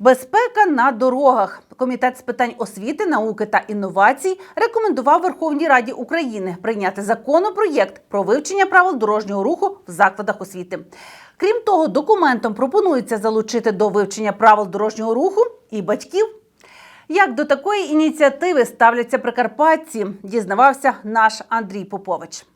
Безпека на дорогах. Комітет з питань освіти, науки та інновацій рекомендував Верховній Раді України прийняти законопроєкт про вивчення правил дорожнього руху в закладах освіти. Крім того, документом пропонується залучити до вивчення правил дорожнього руху і батьків. Як до такої ініціативи ставляться прикарпатці, дізнавався наш Андрій Попович.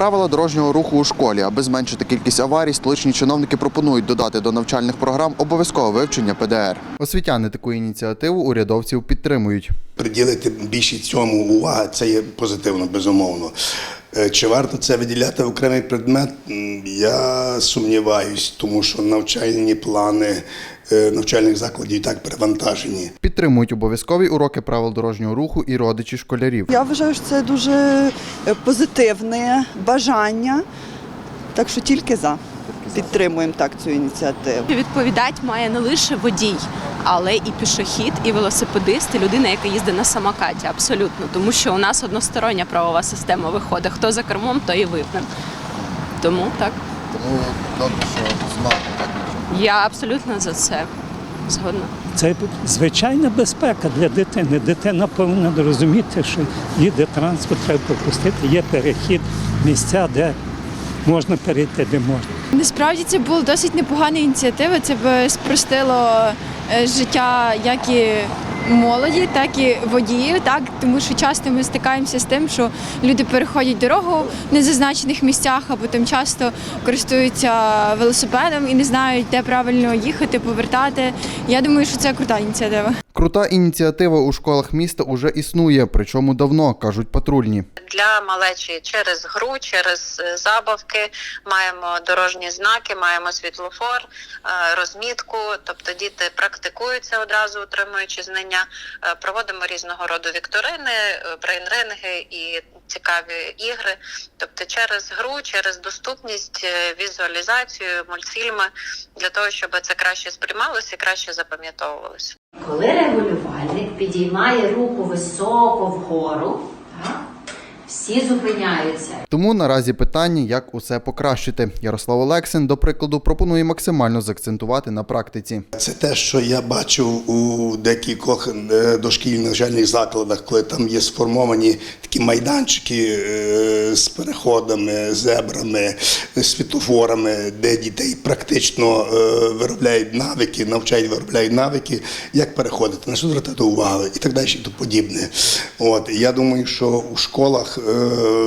Правила дорожнього руху у школі, аби зменшити кількість аварій, столичні чиновники пропонують додати до навчальних програм обов'язкове вивчення ПДР. Освітяни таку ініціативу урядовців підтримують. приділити більше цьому уваги, це є позитивно, безумовно. Е, Чи варто це виділяти в окремий предмет? Я сумніваюсь, тому що навчальні плани е, навчальних закладів і так перевантажені. Підтримують обов'язкові уроки правил дорожнього руху і родичі школярів. Я вважаю, що це дуже е, позитивне бажання, так що тільки за. Підтримуємо так цю ініціативу. Відповідати має не лише водій, але і пішохід, і велосипедист, і людина, яка їздить на самокаті. Абсолютно, тому що у нас одностороння правова система виходить. Хто за кермом, то і винен. Тому так Тому добре, що знати так. я абсолютно за це згодна. Це звичайна безпека для дитини. Дитина повинна розуміти, що їде транспорт, треба пропустити, є перехід, місця, де можна перейти, де можна. Насправді це була досить непогана ініціатива. Це б спростило е, життя як і молоді, так і водіїв. Так тому що часто ми стикаємося з тим, що люди переходять дорогу в незазначених місцях, або там часто користуються велосипедом і не знають, де правильно їхати, повертати. Я думаю, що це крута ініціатива. Крута ініціатива у школах міста уже існує, причому давно, кажуть патрульні. для малечі через гру, через е, забавки. Маємо дорожні знаки, маємо світлофор, е, розмітку. Тобто діти практикуються одразу, отримуючи знання. Е, Проводимо різного роду вікторини, брейнринги і цікаві ігри. Тобто через гру, через доступність, візуалізацію, мультфільми для того, щоб це краще сприймалося і краще запам'ятовувалося. Коли регулювальник підіймає руку високо вгору, всі зупиняються. Тому наразі питання, як усе покращити. Ярослав Олексин, до прикладу, пропонує максимально заакцентувати на практиці. Це те, що я бачив у декількох е, дошкільних навчальних закладах, коли там є сформовані такі майданчики е, з переходами, зебрами, світофорами, де дітей практично е, виробляють навики, навчають виробляють навики, як переходити, на що звертати увагу і так далі, і тому подібне. От я думаю, що у школах,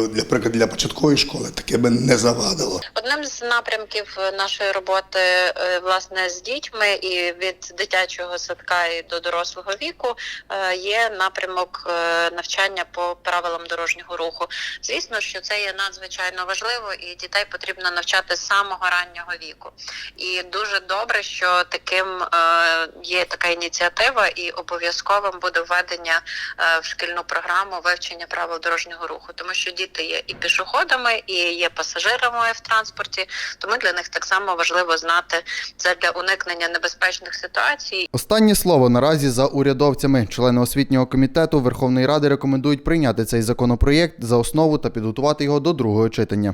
для прикладу, для початкової школи, таке би не завадило. Одним з напрямків нашої роботи е, власне з дітьми і від дитячого садка і до дорослого віку е, є напрямок е, навчання по правилам дорожнього руху. Звісно, що це є надзвичайно важливо, і дітей потрібно навчати з самого раннього віку. І дуже добре, що таким е, є така ініціатива, і обов'язковим буде введення е, в шкільну програму вивчення правил дорожнього руху, тому що діти є і пішоходами, і є пасажирами в транспорті. Тому для них так само важливо знати це для уникнення небезпечних ситуацій Останнє слово наразі за урядовцями. Члени освітнього комітету Верховної Ради рекомендують прийняти цей законопроєкт за основу та підготувати його до другого читання.